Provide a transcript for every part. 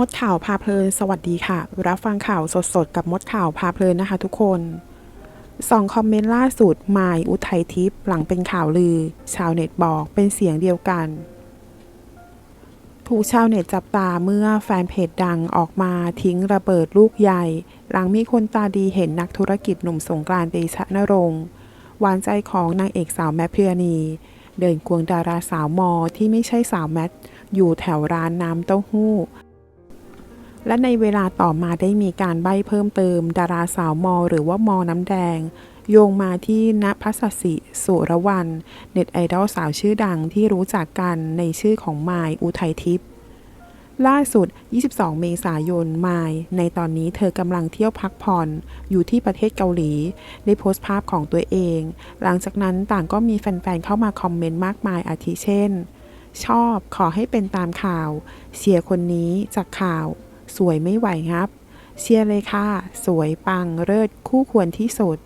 มดข่าวพาเพลินสวัสดีค่ะ รับฟังข่าวสดๆ กับมดข่าวพาเพลินนะคะทุกคนสองคอมเมนต์ล่าสุดหมายอุทัยทิพย์หลังเป็นข่าวลือ ชาวเน็ตบอกเป็นเสียงเดียวกัน ถูกชาวเน็ตจับตาเมื่อแฟนเพจดังออกมาทิ้งระเบิดลูกใหญ่ หลังมีคนตาดีเห็นนักธุรกิจหนุ่มสงกรานต์เดชะนรงค์หวานใจของนางเอกสาวแมทพิรณีเดินควงดาราสาวมอที่ไม่ใช่สาวแมทอยู่แถวร้านน้ำเต้าหู้ และในเวลาต่อมาได้มีการใบ้เพิ่มเติม ดาราสาวมอ หรือว่ามอน้ำแดง โยงมาที่ณพัสสิสุรวรรณเน็ตไอดอลสาวชื่อดังที่รู้จักกันในชื่อของมายอุทัยทิพย์ล่าสุด 22 เมษายนมาย ในตอนนี้เธอกำลังเที่ยวพักผ่อน อยู่ที่ประเทศเกาหลี ได้โพสต์ภาพของตัวเอง หลังจากนั้นต่างก็มีแฟนๆ เข้ามาคอมเมนต์มากมายอาทิเช่น ชอบ ขอให้เป็นตามข่าวเชียคนนี้จากข่าว สวยไม่ไหวครับ เชียร์เลยค่ะ สวยปังเลิศคู่ควรที่สุด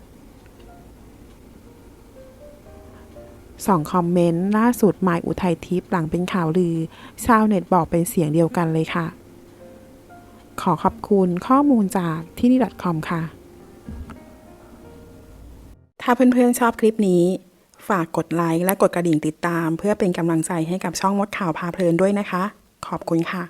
สองคอมเมนต์ล่าสุดหมายอุทัยทิพย์หลังเป็นข่าวลือ ชาวเน็ตบอกเป็นเสียงเดียวกันเลยค่ะ ขอขอบคุณข้อมูลจากที่นี่ .com ค่ะ ถ้าเพื่อนๆชอบคลิปนี้ ฝากกดไลค์และกดกระดิ่งติดตาม เพื่อเป็นกำลังใจให้กับช่องมดข่าวพาเพลินด้วยนะคะ ขอบคุณค่ะ